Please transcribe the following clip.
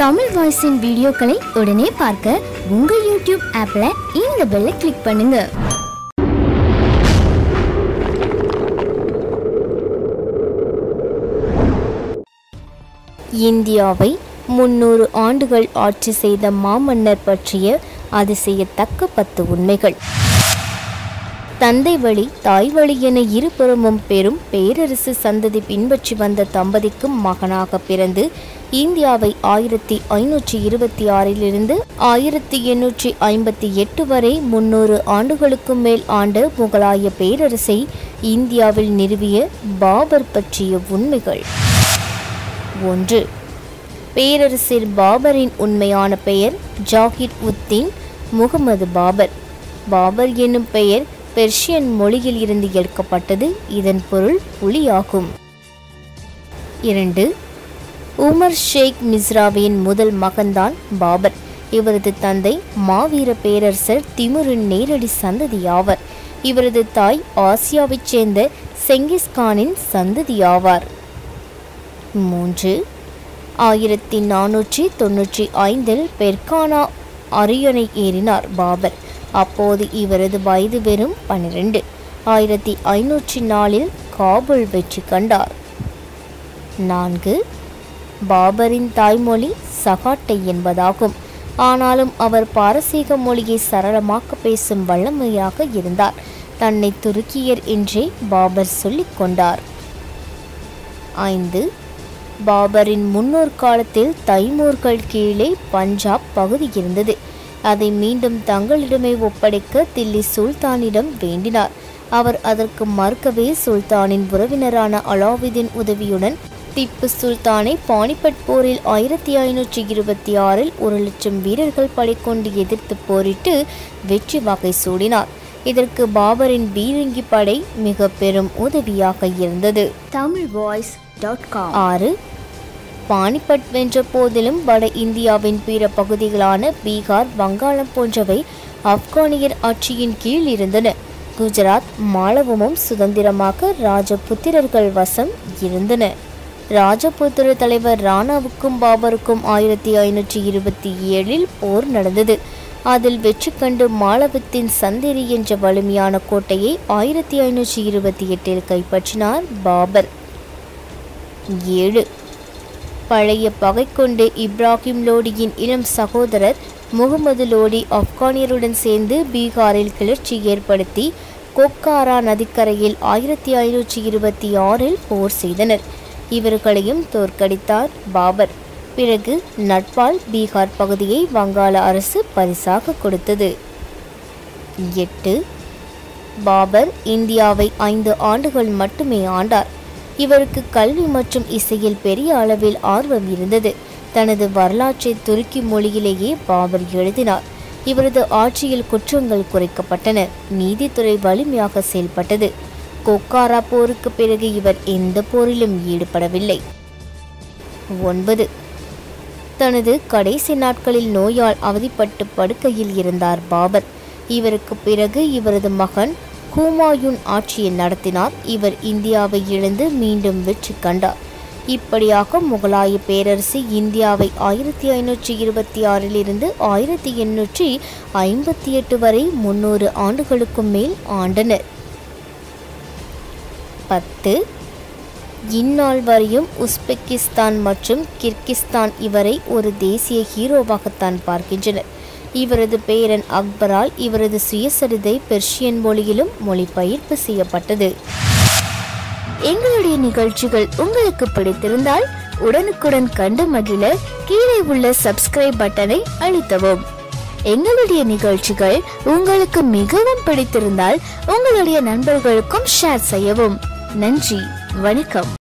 தமிழ் வாய்ஸின் வீடியோக்களை உடனே பார்க்க உங்கள் யூடியூப் ஆப்பில் இந்த பெல்லை கிளிக் பண்ணுங்க. இந்தியாவை முன்னூறு ஆண்டுகள் ஆட்சி செய்த மாமன்னர் பற்றிய அதிசயத்தக்க பத்து உண்மைகள். தந்தை வழி தாய் வழி என இருபுறமும் பெரும் பேரரசு சந்ததி பின்பற்றி வந்த தம்பதிக்கும் மகனாக பிறந்து இந்தியாவை ஆயிரத்தி ஐநூற்றி இருபத்தி ஆறிலிருந்து ஆயிரத்தி எண்ணூற்றி ஐம்பத்தி எட்டு வரை முன்னூறு ஆண்டுகளுக்கும் மேல் ஆண்ட முகலாய பேரரசை இந்தியாவில் நிறுவிய பாபர் பற்றிய உண்மைகள். ஒன்று பேரரசர் பாபரின் உண்மையான பெயர் ஜாகிர் உத்தீன் முகமது பாபர். பாபர் என்னும் பெயர் பெர்ஷியன் மொழியில் இருந்து எடுக்கப்பட்டது இதன் பொருள் புலியாகும். இரண்டு உமர் ஷேக் மிஸ்ராவின் முதல் மகன்தான் பாபர். இவரது தந்தை மாவீர பேரரசர் திமுரின் நேரடி சந்ததியாவர். இவரது தாய் ஆசியாவைச் சேர்ந்த செங்கிஸ்கானின் சந்ததியாவார். மூன்று ஆயிரத்தி நானூற்றி தொன்னூற்றி ஐந்தில் பெர்கானா அரியணை ஏறினார் பாபர். அப்போது இவரது வயது வெறும் பனிரெண்டு. ஆயிரத்தி ஐநூற்றி நாலில் காபுல் வெற்றி கண்டார். நான்கு பாபரின் தாய்மொழி சகாட்டை என்பதாகும். ஆனாலும் அவர் பாரசீக மொழியை சரளமாக பேசும் வல்லமையாக இருந்தார். தன்னை துருக்கியர் என்றே பாபர் சொல்லிக் கொண்டார். ஐந்து பாபரின் முன்னோர் காலத்தில் தைமூர்கள் கீழே பஞ்சாப் பகுதி இருந்தது. அதை மீண்டும் தங்களிடமே ஒப்படைக்க தில்லி சுல்தானிடம் வேண்டினார். அவர் அதற்கு மறுக்கவே சுல்தானின் உறவினரான அலாவுதீன் உதவியுடன் திப்பு சுல்தானை பானிபட் போரில் ஆயிரத்தி ஐநூற்றி இருபத்தி ஆறில் ஒரு லட்சம் வீரர்கள் படை கொண்டு எதிர்த்து போரிட்டு வெற்றி வகை சூடினார். இதற்கு பாபரின் பீரங்கி படை மிக பெரும் உதவியாக இருந்தது. Tamil voice dot com. ஆறு பானிபட் வென்ற போதிலும் வட இந்தியாவின் பிற பகுதிகளான பீகார் வங்காளம் போன்றவை ஆப்கானியர் ஆட்சியின் கீழ் இருந்தன. குஜராத் மாளவமும் சுதந்திரமாக ராஜபுத்திரர்கள் வசம் இருந்தன. ராஜபுத்திர தலைவர் ராணாவுக்கும் பாபருக்கும் ஆயிரத்தி ஐநூற்றி இருபத்தி ஏழில் போர் நடந்தது. அதில் வெற்றி கண்டு மாளவத்தின் சந்திரி என்ற வலிமையான கோட்டையை ஆயிரத்தி ஐநூற்றி இருபத்தி எட்டில் கைப்பற்றினார் பாபர். ஏழு பழைய பகை கொண்டு இப்ராஹிம் லோடியின் இளம் சகோதரர் முகமது லோடி ஆப்கானியருடன் சேர்ந்து பீகாரில் கிளர்ச்சி ஏற்படுத்தி கொக்காரா நதிக்கரையில் ஆயிரத்தி ஐநூற்றி இருபத்தி ஆறில் போர் செய்தனர். இவர்களையும் தோற்கடித்தார் பாபர். பிறகு நட்பால் பீகார் பகுதியை வங்காள அரசு பரிசாக கொடுத்தது. எட்டு. பாபர் இந்தியாவை ஐந்து ஆண்டுகள் மட்டுமே ஆண்டார். இவருக்கு கல்வி மற்றும் இசையில் பெரிய அளவில் ஆர்வம் இருந்தது. தனது வரலாற்றை துருக்கி மொழியிலேயே பாபர் எழுதினார். இவரது ஆட்சியில் குற்றங்கள் குறைக்கப்பட்டன. நீதித்துறை வலிமையாக செயல்பட்டது. கொக்காரா போருக்கு பிறகு இவர் எந்த போரிலும் ஈடுபடவில்லை. ஒன்பது. தனது கடைசி நாட்களில் நோயால் அவதிப்பட்டு படுக்கையில் இருந்தார் பாபர். இவருக்கு பிறகு இவரது மகன் ஹூமாயூன் ஆட்சியை நடத்தினார். இவர் இந்தியாவை இழந்து மீண்டும் வெற்றி கண்டார். இப்படியாக முகலாய பேரரசு இந்தியாவை ஆயிரத்தி ஐநூற்றி இருபத்தி ஆறிலிருந்து ஆயிரத்தி எண்ணூற்றி ஐம்பத்தி எட்டு வரை முன்னூறு ஆண்டுகளுக்கும் மேல் ஆண்டனர். பத்து. இந்நாள் வரையும் உஸ்பெகிஸ்தான் மற்றும் கிர்கிஸ்தான் இவரை ஒரு தேசிய ஹீரோவாகத்தான் பார்க்கின்றனர். இவரது பேரன் அக்பரால் இவரது சுயசரிதை பெர்ஷியன் மொழியிலும் மொழிபெயர்ப்பு செய்யப்பட்டது. எங்களுடைய நிகழ்ச்சிகள் உங்களுக்கு பிடித்திருந்தால் உடனுக்குடன் கண்டு மகிழ கீழே உள்ள சப்ஸ்கிரைப் பட்டனை அழுத்தவும். எங்களுடைய நிகழ்ச்சிகள் உங்களுக்கு மிகவும் பிடித்திருந்தால் உங்களுடைய நண்பர்களுக்கும் ஷேர் செய்யவும். நன்றி வணக்கம்.